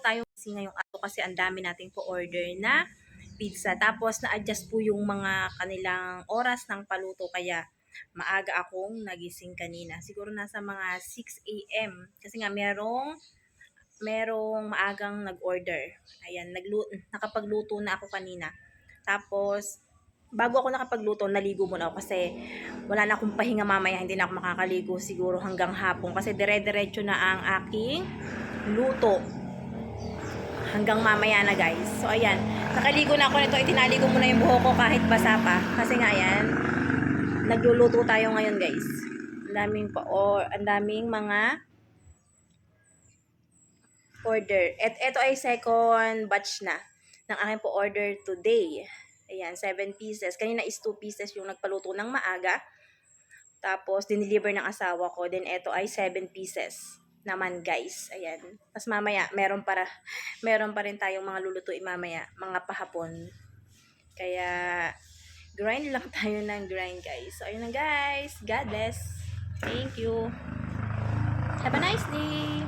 tayo kasi ngayong araw kasi ang dami nating po order na pizza. Tapos na-adjust po yung mga kanilang oras ng paluto kaya maaga akong nagising kanina. Siguro nasa mga 6 a.m. Kasi nga merong merong maagang nag-order. Ayan, naglu- nakapagluto na ako kanina. Tapos, bago ako nakapagluto, naligo muna ako kasi wala na akong pahinga mamaya, hindi na ako makakaligo siguro hanggang hapon kasi dire-diretso na ang aking luto hanggang mamaya na guys. So ayan, nakaligo na ako nito, itinali ko muna yung buhok ko kahit basa pa kasi nga ayan, nagluluto tayo ngayon guys. Ang daming pa or ang daming mga order. Et ito ay second batch na ng aking po order today. Ayan, 7 pieces. Kanina is 2 pieces yung nagpaluto ng maaga. Tapos, dineliver ng asawa ko. Then, ito ay 7 pieces naman, guys. Ayan. Tapos, mamaya, meron para, meron pa rin tayong mga lulutuin mamaya. Mga pahapon. Kaya, grind lang tayo ng grind, guys. So, ayun lang, guys. God bless. Thank you. Have a nice day.